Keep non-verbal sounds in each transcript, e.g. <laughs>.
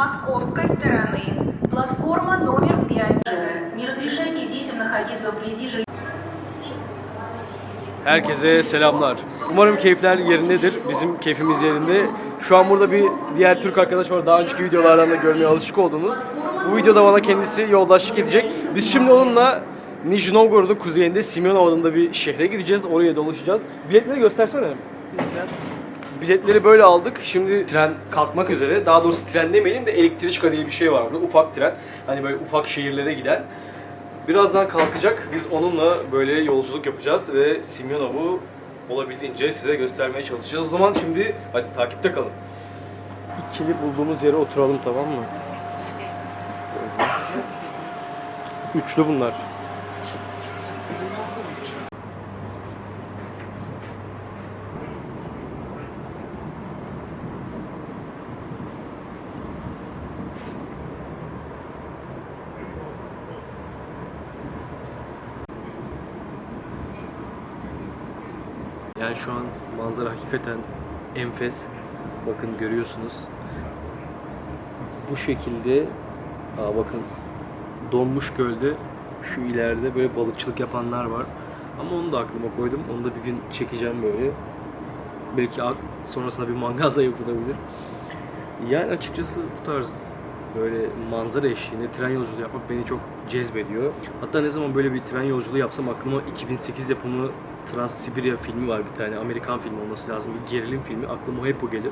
московской стороны платформа номер 5. Не разрешайте детям находиться вблизи жилища. Herkese selamlar. Umarım keyifler yerindedir. Bizim keyfimiz yerinde. Şu an burada bir diğer Türk arkadaş var. Daha önceki videolardan da görmeye alışık olduğunuz. Bu videoda bana kendisi yoldaşlık edecek. Biz şimdi onunla Nizhny Novgorod'un kuzeyinde Simyonov adında bir şehre gideceğiz. Oraya dolaşacağız. Biletleri göstersene. Biletleri böyle aldık. Şimdi tren kalkmak üzere. Daha doğrusu tren demeyelim de elektriçka diye bir şey var burada. Ufak tren. Hani böyle ufak şehirlere giden. Birazdan kalkacak. Biz onunla böyle yolculuk yapacağız ve Simyonov'u olabildiğince size göstermeye çalışacağız. O zaman şimdi hadi takipte kalın. İkili bulduğumuz yere oturalım tamam mı? Üçlü bunlar. Yani şu an manzara hakikaten enfes. Bakın görüyorsunuz. Bu şekilde aa bakın donmuş gölde şu ileride böyle balıkçılık yapanlar var. Ama onu da aklıma koydum. Onu da bir gün çekeceğim böyle. Belki sonrasında bir mangal da yapılabilir. Yani açıkçası bu tarz böyle manzara eşliğinde tren yolculuğu yapmak beni çok cezbediyor. Hatta ne zaman böyle bir tren yolculuğu yapsam aklıma 2008 yapımı Transsibirya filmi var bir tane. Amerikan filmi olması lazım. Bir gerilim filmi. Aklıma hep o gelir.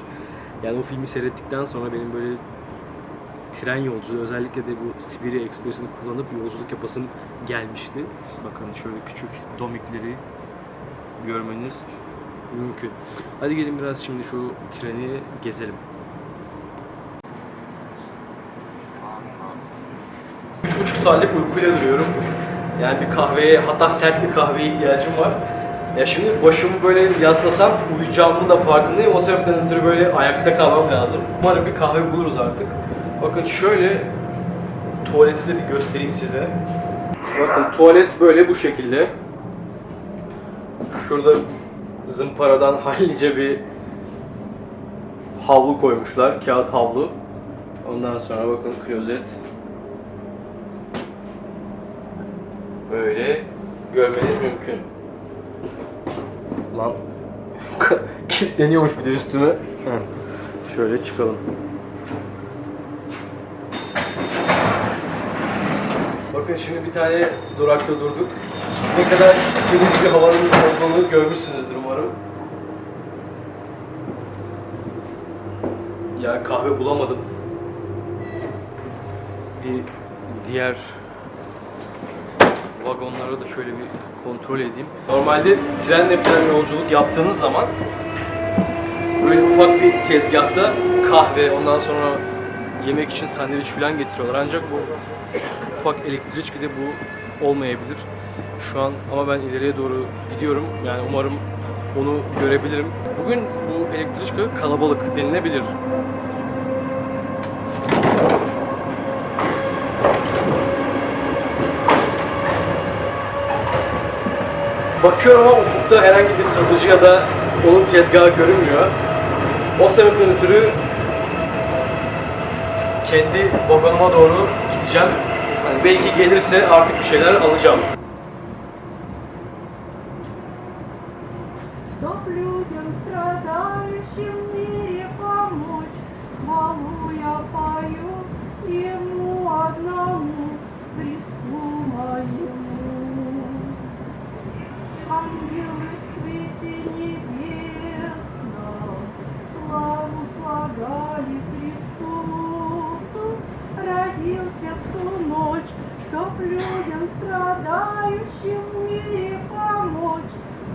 Yani o filmi seyrettikten sonra benim böyle tren yolculuğu özellikle de bu Sibirya Ekspresi'ni kullanıp yolculuk yapasım gelmişti. Bakın şöyle küçük domikleri görmeniz mümkün. Hadi gelin biraz şimdi şu treni gezelim. Üç buçuk saatlik uykuyla duruyorum. Yani bir kahveye, hatta sert bir kahveye ihtiyacım var. Ya şimdi başımı böyle yaslasam uyuyacağımın da farkındayım. O sebepten ötürü böyle ayakta kalmam lazım. Umarım bir kahve buluruz artık. Bakın şöyle tuvaleti de bir göstereyim size. Bakın tuvalet böyle bu şekilde. Şurada zımparadan <laughs> hallice bir havlu koymuşlar. Kağıt havlu. Ondan sonra bakın klozet. Böyle görmeniz mümkün. Lan <laughs> kilitleniyormuş bir de üstüme. Şöyle çıkalım. Bakın şimdi bir tane durakta durduk. Ne kadar temiz bir havanın olduğunu görmüşsünüzdür umarım. Ya kahve bulamadım. Bir diğer vagonlara da şöyle bir kontrol edeyim. Normalde trenle falan yolculuk yaptığınız zaman böyle ufak bir tezgahta kahve, ondan sonra yemek için sandviç falan getiriyorlar. Ancak bu ufak elektrik de bu olmayabilir. Şu an ama ben ileriye doğru gidiyorum. Yani umarım onu görebilirim. Bugün bu elektrik kalabalık denilebilir. Bakıyorum ama ufukta herhangi bir satıcı ya da onun tezgahı görünmüyor. O sebepten ötürü kendi vagonuma doğru gideceğim. Hani belki gelirse artık bir şeyler alacağım. страдающим в мире помочь.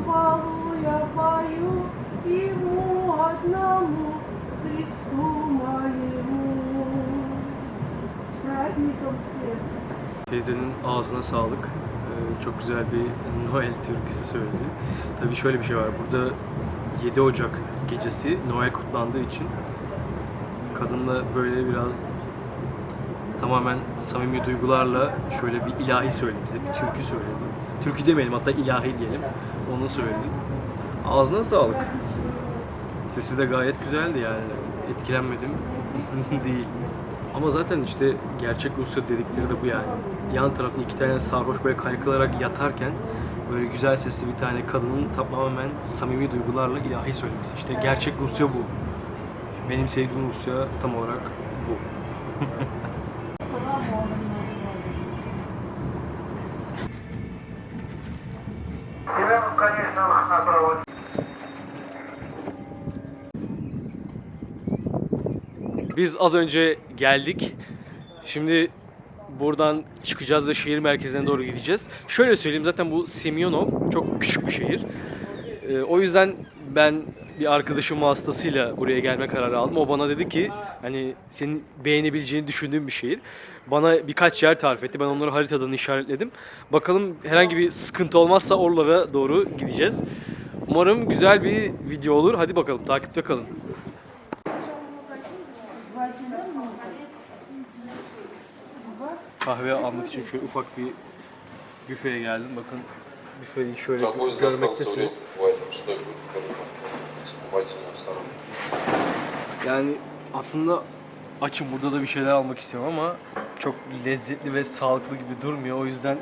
Хвалу я пою Ему одному, Христу моему. С праздником всех! Teyzenin ağzına sağlık. Ee, çok güzel bir Noel türküsü söyledi. Tabii şöyle bir şey var. Burada 7 Ocak gecesi Noel kutlandığı için kadınla böyle biraz tamamen samimi duygularla şöyle bir ilahi söyledi bize, bir türkü söyledi. Türkü demeyelim hatta ilahi diyelim. Onu söyledi. Ağzına sağlık. Sesi de gayet güzeldi yani. Etkilenmedim <laughs> değil. Ama zaten işte gerçek Rusya dedikleri de bu yani. Yan tarafta iki tane sarhoş böyle kaykılarak yatarken böyle güzel sesli bir tane kadının tamamen samimi duygularla ilahi söylemesi. İşte gerçek Rusya bu. Benim sevdiğim Rusya tam olarak bu. <laughs> Biz az önce geldik. Şimdi buradan çıkacağız ve şehir merkezine doğru gideceğiz. Şöyle söyleyeyim zaten bu Semyonov çok küçük bir şehir. Ee, o yüzden ben bir arkadaşım vasıtasıyla buraya gelme kararı aldım. O bana dedi ki hani senin beğenebileceğini düşündüğüm bir şehir. Bana birkaç yer tarif etti. Ben onları haritadan işaretledim. Bakalım herhangi bir sıkıntı olmazsa oralara doğru gideceğiz. Umarım güzel bir video olur. Hadi bakalım takipte kalın. kahve almak için şöyle ufak bir büfeye geldim. Bakın büfeyi şöyle görmektesiniz. Yani aslında açım burada da bir şeyler almak istiyorum ama çok lezzetli ve sağlıklı gibi durmuyor. O yüzden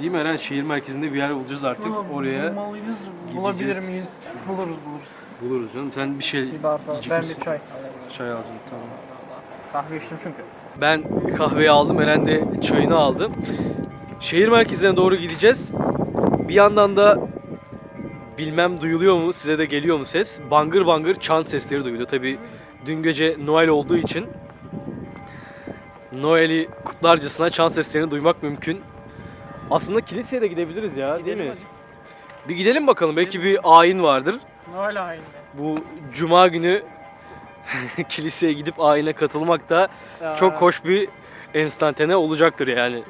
değil mi Eren? Şehir merkezinde bir yer bulacağız artık. Aa, Oraya bulmalıyız, bulabilir miyiz? Buluruz buluruz. Buluruz canım. Sen bir şey bir barfa, Ben bir çay. Çay alacağım tamam. Kahve içtim çünkü. Ben kahveyi aldım, Eren de çayını aldı. Şehir merkezine doğru gideceğiz. Bir yandan da bilmem duyuluyor mu, size de geliyor mu ses? Bangır bangır çan sesleri duyuluyor. Tabi dün gece Noel olduğu için Noel'i kutlarcasına çan seslerini duymak mümkün. Aslında kiliseye de gidebiliriz ya değil mi? Bir gidelim bakalım. Belki bir ayin vardır. Noel ayinde. Bu cuma günü kiliseye gidip ayine katılmak da çok hoş bir enstantane olacaktır yani.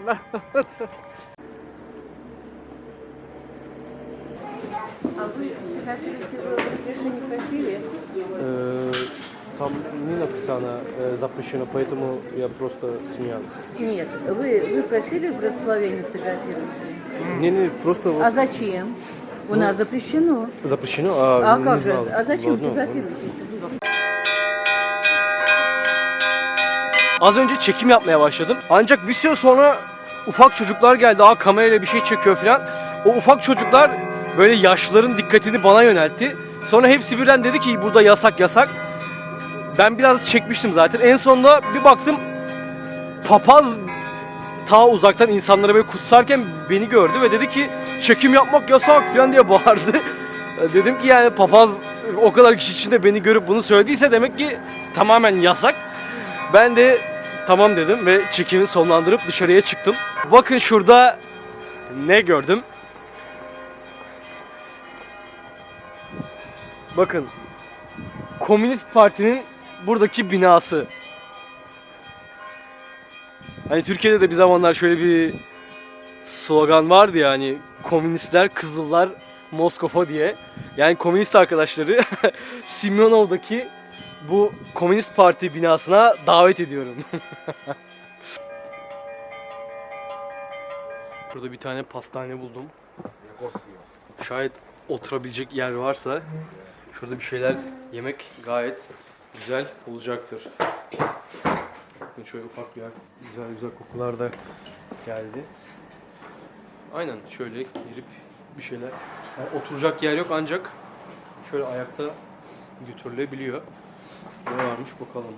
А вы как вы разрешение просили? Э, Там не написано э, запрещено, поэтому я просто снял. Нет, вы, вы просили благословение фотографировать? Не-не, просто вот А зачем? У нас запрещено. запрещено, а, А не как же? знал. А зачем Ладно, фотографировать? Az önce çekim yapmaya başladım. Ancak bir süre sonra ufak çocuklar geldi. Aa kamerayla bir şey çekiyor falan. O ufak çocuklar böyle yaşlıların dikkatini bana yöneltti. Sonra hepsi birden dedi ki burada yasak yasak. Ben biraz çekmiştim zaten. En sonunda bir baktım papaz ta uzaktan insanlara böyle kutsarken beni gördü ve dedi ki çekim yapmak yasak falan diye bağırdı. <laughs> Dedim ki yani papaz o kadar kişi içinde beni görüp bunu söylediyse demek ki tamamen yasak. Ben de tamam dedim ve çekimi sonlandırıp dışarıya çıktım. Bakın şurada ne gördüm. Bakın. Komünist Parti'nin buradaki binası. Hani Türkiye'de de bir zamanlar şöyle bir slogan vardı ya hani komünistler, kızıllar, Moskova diye. Yani komünist arkadaşları <laughs> Simyonov'daki bu Komünist Parti binasına davet ediyorum. <laughs> Burada bir tane pastane buldum. Şayet oturabilecek yer varsa şurada bir şeyler yemek gayet güzel olacaktır. Bakın şöyle ufak bir yer. Güzel güzel kokular da geldi. Aynen şöyle girip bir şeyler. Yani oturacak yer yok ancak şöyle ayakta götürülebiliyor. Ne varmış bakalım.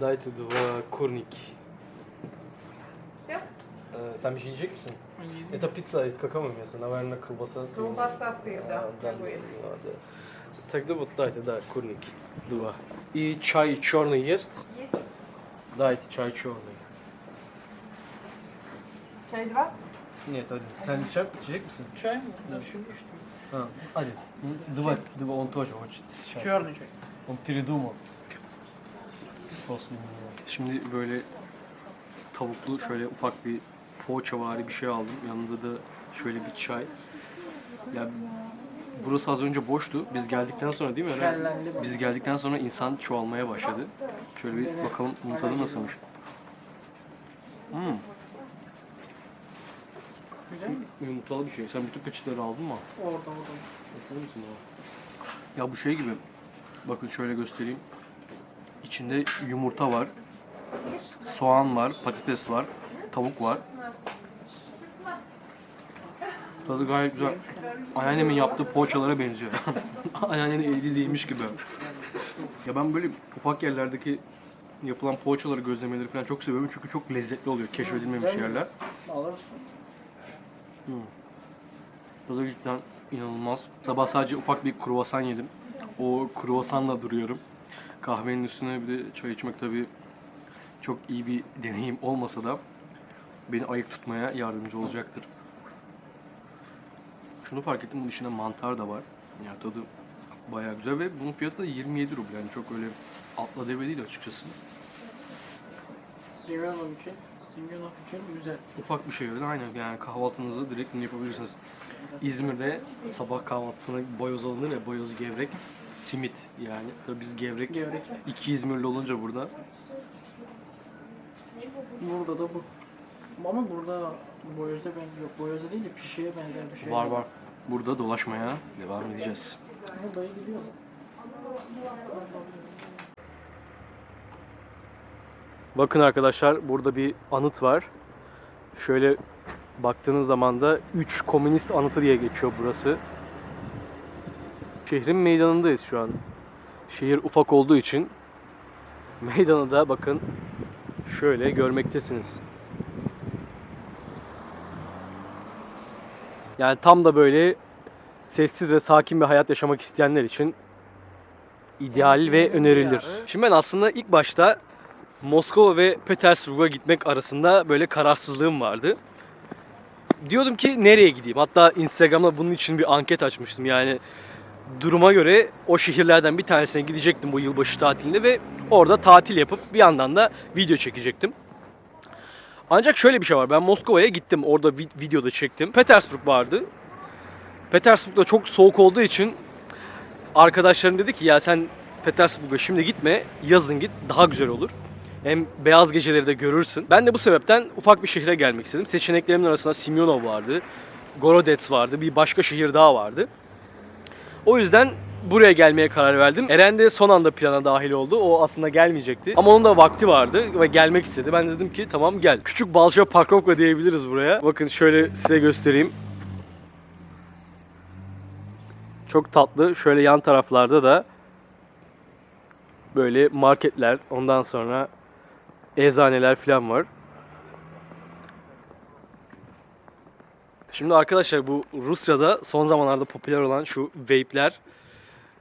Dайте два курник. Ee, sen bir şey yiyecek misin? Это пицца из какого мяса? Наверное, колбаса. с- Колбаса, сыр, да, А, да, такой. да. Тогда вот дайте, да, курник. Два. И чай черный есть? Есть Дайте чай черный. чай два? Нет, один. Sen çay içecek misin? Çay mı? Да. Ha, hadi. Два, два, он тоже хочет. Сейчас. Çorlu çay. Он передумал. После меня. Şimdi böyle tavuklu şöyle ufak bir poğaça vari bir şey aldım. Yanında da şöyle bir çay. Ya burası az önce boştu. Biz geldikten sonra değil mi? Eren? Şenlendi bu. Biz geldikten sonra insan çoğalmaya başladı. Şöyle bir bakalım bunun tadı nasılmış. Hmm, Güzel mi? yumurtalı bir şey. Sen bütün peçeteleri aldın mı? Orada orada. Bakar mısın bana? Ya bu şey gibi. Bakın şöyle göstereyim. İçinde yumurta var. Soğan var, patates var, tavuk var. Tadı gayet güzel. Anneannemin yaptığı poğaçalara benziyor. <laughs> Anneannenin eli değmiş gibi. Ya ben böyle ufak yerlerdeki yapılan poğaçaları, gözlemeleri falan çok seviyorum çünkü çok lezzetli oluyor keşfedilmemiş yerler. Alırız. Tadı cidden inanılmaz. Sabah sadece ufak bir kruvasan yedim. O kruvasanla duruyorum. Kahvenin üstüne bir de çay içmek tabii çok iyi bir deneyim olmasa da beni ayık tutmaya yardımcı olacaktır. Şunu fark ettim, bunun içinde mantar da var. Yani tadı bayağı güzel ve bunun fiyatı da 27 ruble. Yani çok öyle atla deve değil açıkçası. Simyonov için, Simyonov için güzel. Ufak bir şey öyle aynen yani kahvaltınızı direkt yapabilirsiniz. İzmir'de sabah kahvaltısına boyoz alınır ya boyoz gevrek simit yani. Tabii biz gevrek, Gevrek. iki İzmirli olunca burada Burada da bu. Ama burada boyozda ben yok boyozda değil de pişiye benzer bir şey. var var. Burada dolaşmaya devam edeceğiz. Ama dayı gidiyor. Bakın arkadaşlar burada bir anıt var. Şöyle baktığınız zaman da 3 komünist anıtı diye geçiyor burası. Şehrin meydanındayız şu an. Şehir ufak olduğu için meydanı da bakın şöyle görmektesiniz. Yani tam da böyle sessiz ve sakin bir hayat yaşamak isteyenler için ideal ve önerilir. Şimdi ben aslında ilk başta Moskova ve Petersburg'a gitmek arasında böyle kararsızlığım vardı. Diyordum ki nereye gideyim? Hatta Instagram'da bunun için bir anket açmıştım. Yani duruma göre o şehirlerden bir tanesine gidecektim bu yılbaşı tatilinde ve orada tatil yapıp bir yandan da video çekecektim. Ancak şöyle bir şey var. Ben Moskova'ya gittim. Orada vi- videoda çektim. Petersburg vardı. Petersburg'da çok soğuk olduğu için arkadaşlarım dedi ki ya sen Petersburg'a şimdi gitme. Yazın git. Daha güzel olur. Hem beyaz geceleri de görürsün. Ben de bu sebepten ufak bir şehre gelmek istedim. Seçeneklerimin arasında Simyonov vardı. Gorodets vardı. Bir başka şehir daha vardı. O yüzden buraya gelmeye karar verdim. Eren de son anda plana dahil oldu. O aslında gelmeyecekti. Ama onun da vakti vardı ve gelmek istedi. Ben de dedim ki tamam gel. Küçük Balşa Parkovka diyebiliriz buraya. Bakın şöyle size göstereyim. Çok tatlı. Şöyle yan taraflarda da böyle marketler, ondan sonra eczaneler falan var. Şimdi arkadaşlar bu Rusya'da son zamanlarda popüler olan şu vape'ler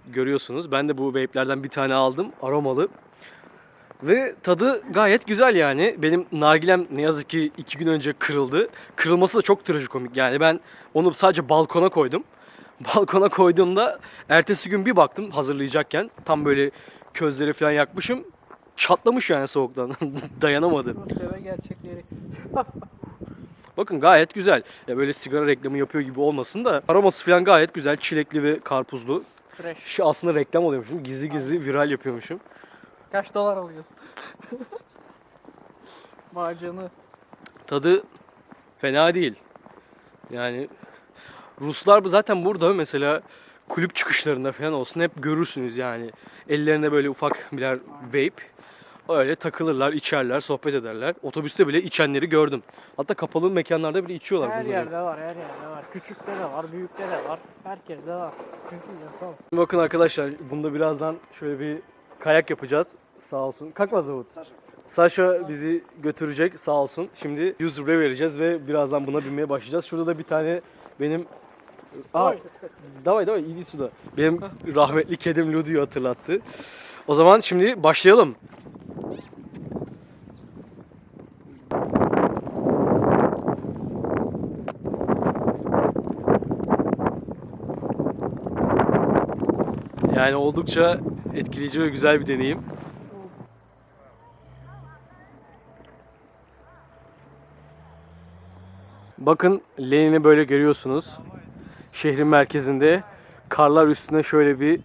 görüyorsunuz. Ben de bu vape'lerden bir tane aldım. Aromalı. Ve tadı gayet güzel yani. Benim nargilem ne yazık ki iki gün önce kırıldı. Kırılması da çok trajikomik. Yani ben onu sadece balkona koydum. <laughs> Balkona koyduğumda ertesi gün bir baktım hazırlayacakken. Tam böyle közleri falan yakmışım. Çatlamış yani soğuktan. <laughs> Dayanamadı. Rusya ve gerçekleri. <laughs> Bakın gayet güzel. Ya böyle sigara reklamı yapıyor gibi olmasın da aroması falan gayet güzel. Çilekli ve karpuzlu. Fresh. Şu aslında reklam oluyormuşum. Gizli gizli viral yapıyormuşum. Kaç dolar alıyorsun? <laughs> Bağcanı. Tadı fena değil. Yani Ruslar bu- zaten burada mesela kulüp çıkışlarında falan olsun hep görürsünüz yani. Ellerinde böyle ufak birer vape. Öyle takılırlar, içerler, sohbet ederler. Otobüste bile içenleri gördüm. Hatta kapalı mekanlarda bile içiyorlar Her bunları. yerde var, her yerde var. Küçükte de var, büyükte de var. Herkeste var. Çünkü yasal. Bakın arkadaşlar bunda birazdan şöyle bir kayak yapacağız. Sağ olsun. Kalkma Zavut. Sasha bizi götürecek sağ olsun. Şimdi 100 ruble vereceğiz ve birazdan buna binmeye başlayacağız. Şurada da bir tane benim Aa, davay davay iyi suda. Benim rahmetli kedim Ludi'yi hatırlattı. O zaman şimdi başlayalım. Yani oldukça etkileyici ve güzel bir deneyim. Bakın Lenin'i böyle görüyorsunuz Şehrin merkezinde karlar üstüne şöyle bir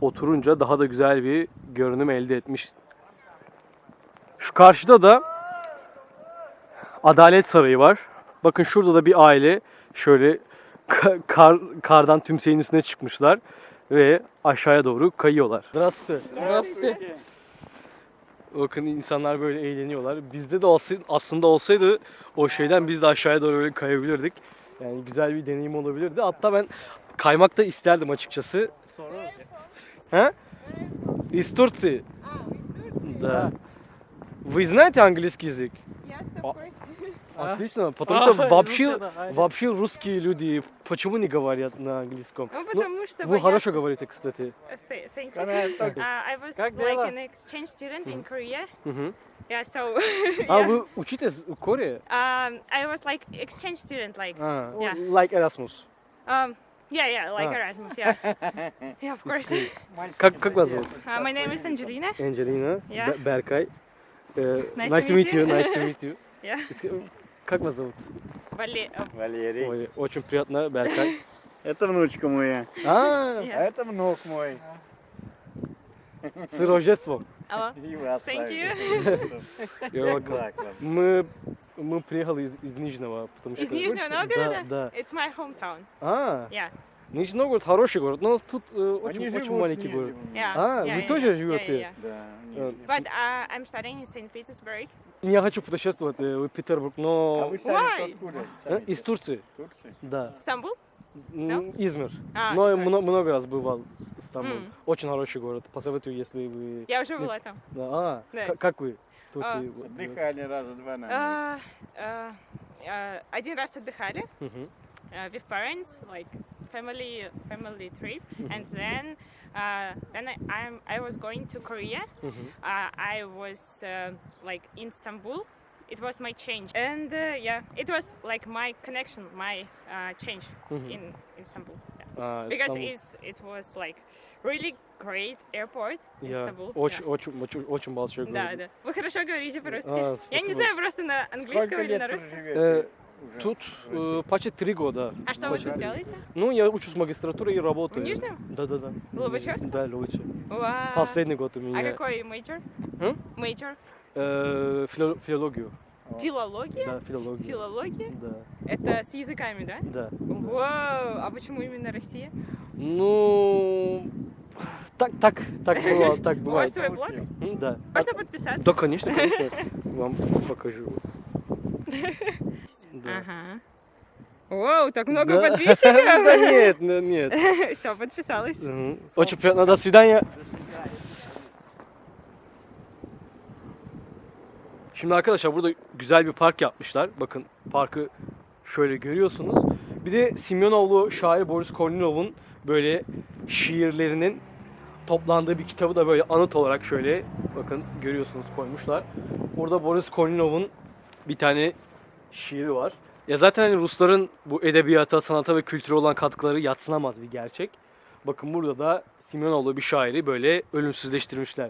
oturunca daha da güzel bir görünüm elde etmiş. Şu karşıda da Adalet Sarayı var. Bakın şurada da bir aile şöyle ka- kar, kardan tümseyin üstüne çıkmışlar. ve aşağıya doğru kayıyorlar. Здравствуйте. Здравствуйте. Bakın insanlar böyle eğleniyorlar. Bizde de olsa- aslında olsaydı o şeyden biz de aşağıya doğru böyle kayabilirdik. Yani güzel bir deneyim olabilirdi. Hatta ben kaymak da isterdim açıkçası. He? Из Турции. Да. Вы знаете английский язык? Yes, А, of course. Отлично, потому что вообще, вообще русские люди почему не говорят на английском? Ну, Ну, потому что вы хорошо боятся. говорите, кстати. Uh, say- Thank you. Uh, I was Как like дела? an exchange student in Korea. Yeah, so А yeah. вы учитесь в Корее? um, I was like exchange student, like А, Yeah. like Erasmus. um, yeah, yeah, like Ah. Erasmus, yeah, yeah, of course. Как, как вас зовут? Uh, my name is Angelina. Angelina, Yeah. Berkay. Э, Nice nice to meet you. you. Nice to meet you. Yeah. Как вас зовут? Вали- uh, Валерий. Ой, очень приятно, Беркай. Это внучка моя. А, А yeah. это внук мой. с Рождеством. Hello. <laughs> И вас Thank you. <laughs> Мы, мы приехали из, из Нижнего, потому что... Из Нижнего Да, Новгорода? да. It's my hometown. А, Yeah. Нижний Новгород хороший город, но тут э, очень, Они очень маленький город. Yeah. А, yeah, вы yeah, тоже yeah. живете? Yeah, yeah, Да, Э. But uh, I'm studying in St. Petersburg. Я хочу путешествовать э, в Петербург, А но... вы сами Why? откуда? Э, Из Турции, Турции? да. Стамбул? М, Измир. А, Но я sorry. мно- много раз бывал в Стамбул. М. Очень хороший город. Посоветую, если вы... Я уже была там. Да, А, Да. как вы? в А. Да. Отдыхали раза два, наверное. А, а, а, Один раз отдыхали. Мгм. uh, with parents, like family family trip, and then uh, then I, I'm I was going to Korea. Мгм. Uh, I was uh, like in Istanbul. It was my change, and uh, yeah, it was like my connection, my uh, change Мгм. in Istanbul. Yeah. А, Because Стамбул. it's it was like really great airport, Я Istanbul. очень, yeah. очень, очень, очень большой Да, город. да. Вы хорошо говорите по-русски. А, Я не знаю просто на английском Сколько или на русском. Э, уже Тут в э, почти три года. А что вы Почти. тут делаете? Ну, я учусь в магистратуре и В работаю. Нижнем? Да, да, да. В Лобачевском? Да, Лобачев. Вау. Последний год у А меня. какой мейджор? Мейджор? Э, фило- филологию. Филология? Да, филологию. Филология? Да, Это с языками, да? да. Вау! А почему именно Россия? Ну, так, так, так бывало, <laughs> так У вас бывает. свой блог? М, Да. Можно подписаться? Да, конечно, конечно. Вам покажу. <laughs> Ага. Вау, так много Да. подписчиков! <laughs> Да нет, ну, нет. Все, подписалась. Очень приятно. До свидания. Şimdi arkadaşlar burada güzel bir park yapmışlar. Bakın parkı şöyle görüyorsunuz. Bir de Simyonovlu şair Boris Kornilov'un böyle şiirlerinin toplandığı bir kitabı da böyle anıt olarak şöyle bakın görüyorsunuz koymuşlar. Burada Boris Kornilov'un bir tane şiiri var. Ya zaten hani Rusların bu edebiyata, sanata ve kültüre olan katkıları yatsınamaz bir gerçek. Bakın burada da Simyonovlu bir şairi böyle ölümsüzleştirmişler.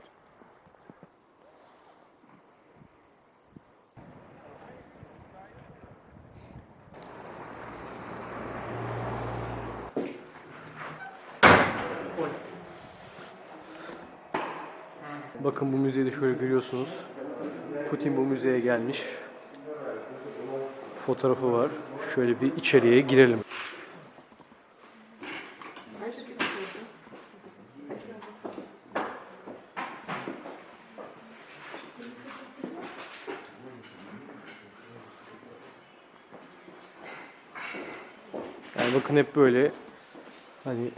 Bakın bu müzeyi de şöyle görüyorsunuz. Putin bu müzeye gelmiş. Fotoğrafı var. Şöyle bir içeriye girelim. Yani bakın hep böyle hani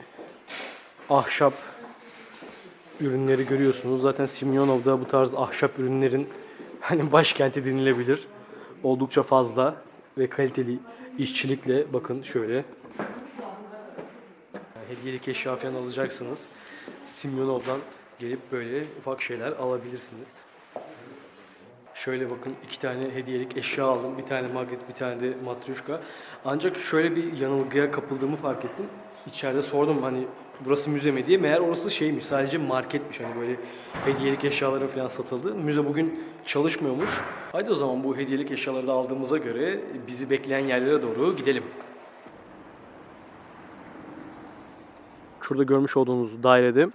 ahşap ürünleri görüyorsunuz. Zaten Simyonov'da bu tarz ahşap ürünlerin hani başkenti denilebilir. Oldukça fazla ve kaliteli işçilikle bakın şöyle hediyelik eşya falan alacaksınız. Simyonov'dan gelip böyle ufak şeyler alabilirsiniz. Şöyle bakın iki tane hediyelik eşya aldım. Bir tane magnet, bir tane de matruşka. Ancak şöyle bir yanılgıya kapıldığımı fark ettim. İçeride sordum hani burası müze mi diye. Meğer orası şeymiş sadece marketmiş hani böyle hediyelik eşyaların falan satıldığı. Müze bugün çalışmıyormuş. Haydi o zaman bu hediyelik eşyaları da aldığımıza göre bizi bekleyen yerlere doğru gidelim. Şurada görmüş olduğunuz dairede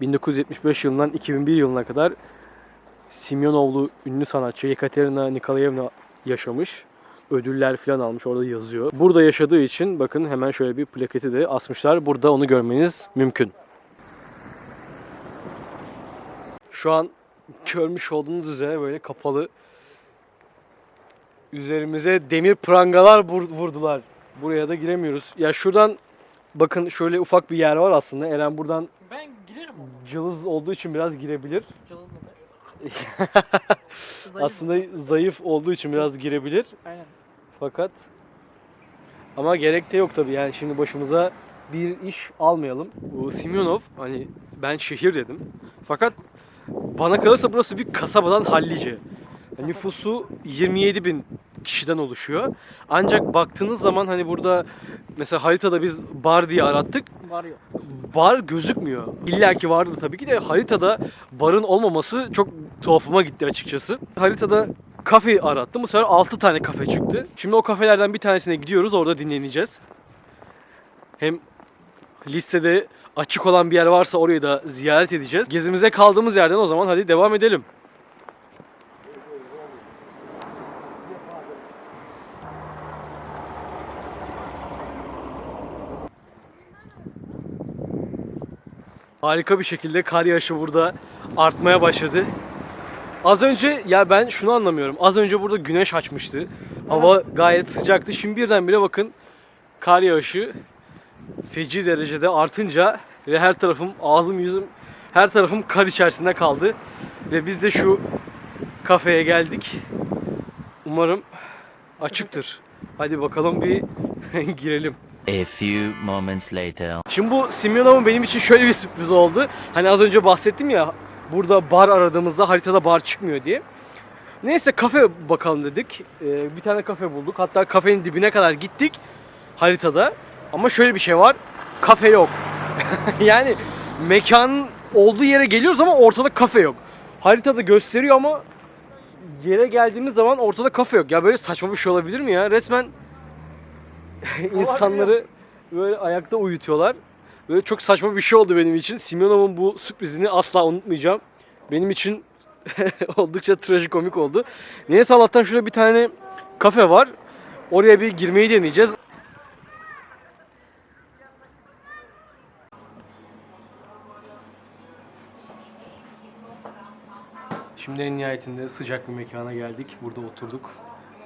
1975 yılından 2001 yılına kadar Simyonovlu ünlü sanatçı Yekaterina Nikolayevna yaşamış. Ödüller falan almış orada yazıyor. Burada yaşadığı için bakın hemen şöyle bir plaketi de asmışlar. Burada onu görmeniz mümkün. Şu an görmüş olduğunuz üzere böyle kapalı üzerimize demir prangalar vur- vurdular. Buraya da giremiyoruz. Ya şuradan bakın şöyle ufak bir yer var aslında. Eren buradan Ben girerim ona. cılız olduğu için biraz girebilir. Cılız? <laughs> Zayıf. aslında zayıf olduğu için biraz girebilir. Aynen. Fakat ama gerek de yok tabii yani şimdi başımıza bir iş almayalım. Bu Simyonov hani ben şehir dedim. Fakat bana kalırsa burası bir kasabadan hallice. Nüfusu 27 bin kişiden oluşuyor. Ancak baktığınız zaman hani burada mesela haritada biz bar diye arattık. Var yok. Bar gözükmüyor. İlla ki vardır tabii ki de haritada barın olmaması çok tuhafıma gitti açıkçası. Haritada kafe arattım. Bu sefer 6 tane kafe çıktı. Şimdi o kafelerden bir tanesine gidiyoruz. Orada dinleneceğiz. Hem listede açık olan bir yer varsa orayı da ziyaret edeceğiz. Gezimize kaldığımız yerden o zaman hadi devam edelim. Harika bir şekilde kar yağışı burada artmaya başladı. Az önce ya ben şunu anlamıyorum. Az önce burada güneş açmıştı. Hava gayet sıcaktı. Şimdi birdenbire bakın kar yağışı feci derecede artınca ve her tarafım ağzım yüzüm her tarafım kar içerisinde kaldı. Ve biz de şu kafeye geldik. Umarım açıktır. Hadi bakalım bir <laughs> girelim. A few moments later. Şimdi bu Simyonov'un benim için şöyle bir sürpriz oldu. Hani az önce bahsettim ya burada bar aradığımızda haritada bar çıkmıyor diye. Neyse kafe bakalım dedik. Ee, bir tane kafe bulduk. Hatta kafenin dibine kadar gittik haritada. Ama şöyle bir şey var. Kafe yok. <laughs> yani mekanın olduğu yere geliyoruz ama ortada kafe yok. Haritada gösteriyor ama yere geldiğimiz zaman ortada kafe yok. Ya böyle saçma bir şey olabilir mi ya? Resmen insanları böyle ayakta uyutuyorlar. Böyle çok saçma bir şey oldu benim için. Simyonov'un bu sürprizini asla unutmayacağım. Benim için <laughs> oldukça trajikomik oldu. Neyse Allah'tan şurada bir tane kafe var. Oraya bir girmeyi deneyeceğiz. Şimdi en nihayetinde sıcak bir mekana geldik. Burada oturduk.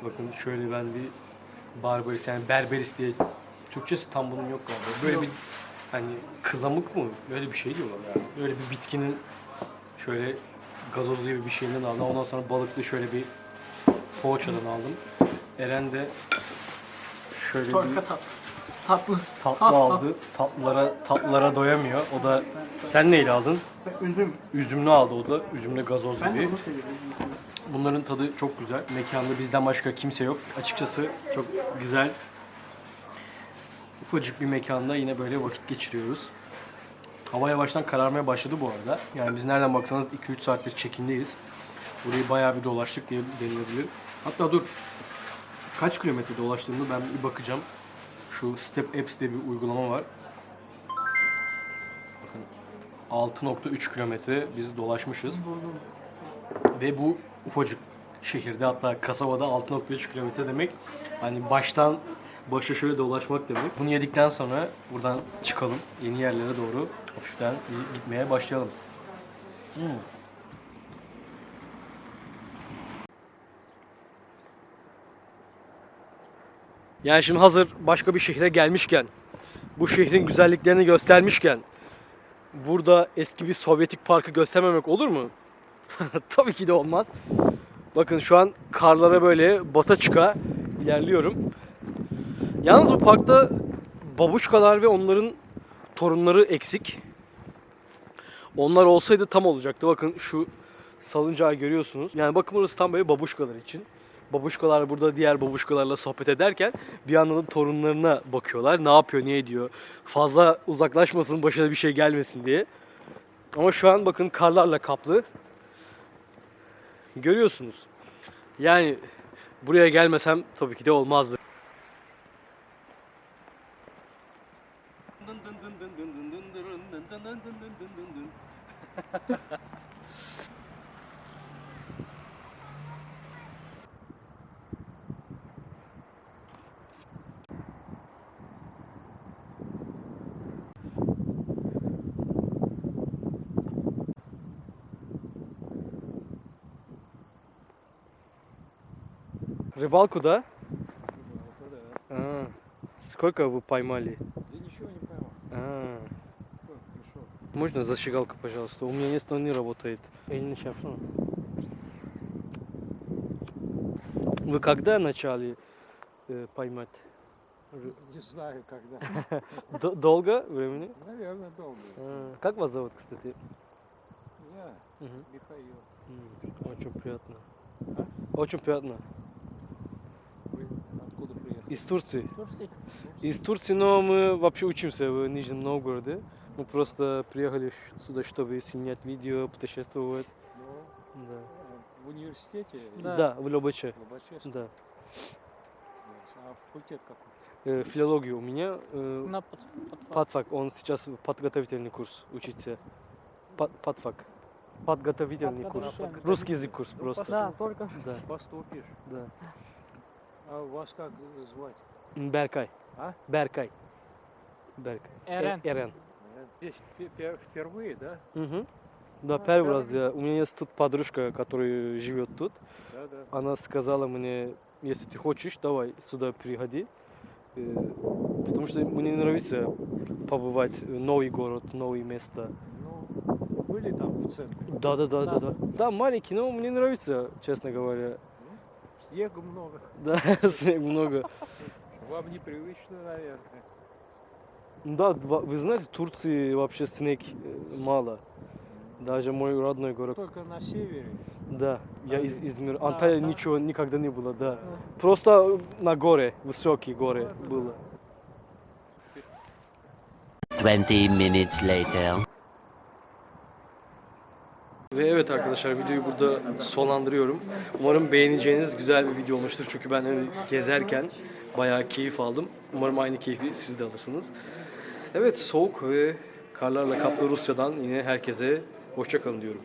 Bakın şöyle ben bir barbaris yani berberis diye Türkçesi tam bunun yok galiba. Böyle bir hani kızamık mı? Böyle bir şey diyorlar yani. Böyle bir bitkinin şöyle gazozlu gibi bir şeyinden aldım. Ondan sonra balıklı şöyle bir poğaçadan aldım. Eren de şöyle bir Torka tatlı. Tatlı. tatlı aldı. Tatlılara tatlılara doyamıyor. O da sen neyle aldın? Ve üzüm. Üzümlü aldı o da. Üzümlü gazoz Ben de gibi. onu seviyorum. üzüm. Bunların tadı çok güzel. Mekanda bizden başka kimse yok. Açıkçası çok güzel. Ufacık bir mekanda yine böyle vakit geçiriyoruz. Hava yavaştan kararmaya başladı bu arada. Yani biz nereden baksanız 2-3 saattir çekimdeyiz. Burayı bayağı bir dolaştık diye denilebilir. Hatta dur kaç kilometre dolaştığımı ben bir bakacağım. Şu Step Apps diye bir uygulama var. Bakın 6.3 kilometre biz dolaşmışız. Ve bu ufacık şehirde hatta kasabada 6.3 kilometre demek. Hani baştan başa şöyle dolaşmak demek. Bunu yedikten sonra buradan çıkalım. Yeni yerlere doğru hafiften gitmeye başlayalım. Hmm. Yani şimdi hazır başka bir şehre gelmişken, bu şehrin güzelliklerini göstermişken, burada eski bir Sovyetik parkı göstermemek olur mu? <laughs> Tabii ki de olmaz. Bakın şu an karlara böyle bata çıka ilerliyorum. Yalnız bu parkta babuşkalar ve onların torunları eksik. Onlar olsaydı tam olacaktı. Bakın şu salıncağı görüyorsunuz. Yani bakın burası tam böyle babuşkalar için. Babuşkalar burada diğer babuşkalarla sohbet ederken bir yandan da torunlarına bakıyorlar. Ne yapıyor, ne ediyor. Fazla uzaklaşmasın, başına bir şey gelmesin diye. Ama şu an bakın karlarla kaplı. Görüyorsunuz. Yani buraya gelmesem tabii ki de olmazdı. Dun-dun-dun. Рыбалку, да? Рыбалку, да. А, сколько вы поймали? Можно зажигалка, пожалуйста? У меня нет, но не работает. Elini şey yapsana. Вы когда начали э, поймать? Не знаю, когда. <laughs> Долго времени? Наверное, долго. А, как вас зовут, кстати? Я. Михаил. Очень приятно. А? Очень приятно. Вы откуда приехали? Из Турции. Турции. Из Турции, но мы вообще учимся в Нижнем Новгороде. Мы просто приехали сюда, чтобы снять видео, путешествовать. Ну, Да. э, в университете? Да. Да, в Лобаче. В Лобачевском? Да. А факультет какой? Э, филологию у меня. э, На под, под- Подфак, он сейчас подготовительный курс учится. Под, подфак. Подготовительный курс. Подготовительный. Русский язык курс Ну, просто. Да, только Да, Поступишь. да. А вас как э, звать? Беркай. А? Беркай. Беркай. Э- Эрен. Эрен. Здесь пе- пе- впервые, да? Мгм. Да, А, первый раз я. У меня есть тут подружка, которая живет тут. Да, да. Она сказала мне, если ты хочешь, давай сюда приходи. Э, Потому что мне нравится побывать в новый город, новые места. Ну, были там в центре? Да, да, да, да, Да. да. Маленький, но мне нравится, честно говоря. Снега много. Да, <laughs> снег много. Вам непривычно, наверное. Да, два- вы знаете, в Турции вообще снег э, мало. Даже мой родной город. Только на севере. Да, я из Анталия. Измира. Да, Анталия да. ничего никогда не было, да. Да. Просто на горе, высокие горы Ну, это было. 20 minutes later. Ve evet arkadaşlar videoyu burada sonlandırıyorum. Umarım beğeneceğiniz güzel bir video olmuştur. Çünkü ben öyle gezerken bayağı keyif aldım. Umarım aynı keyfi siz de alırsınız. Evet soğuk ve karlarla kaplı Rusya'dan yine herkese hoşça kalın diyorum.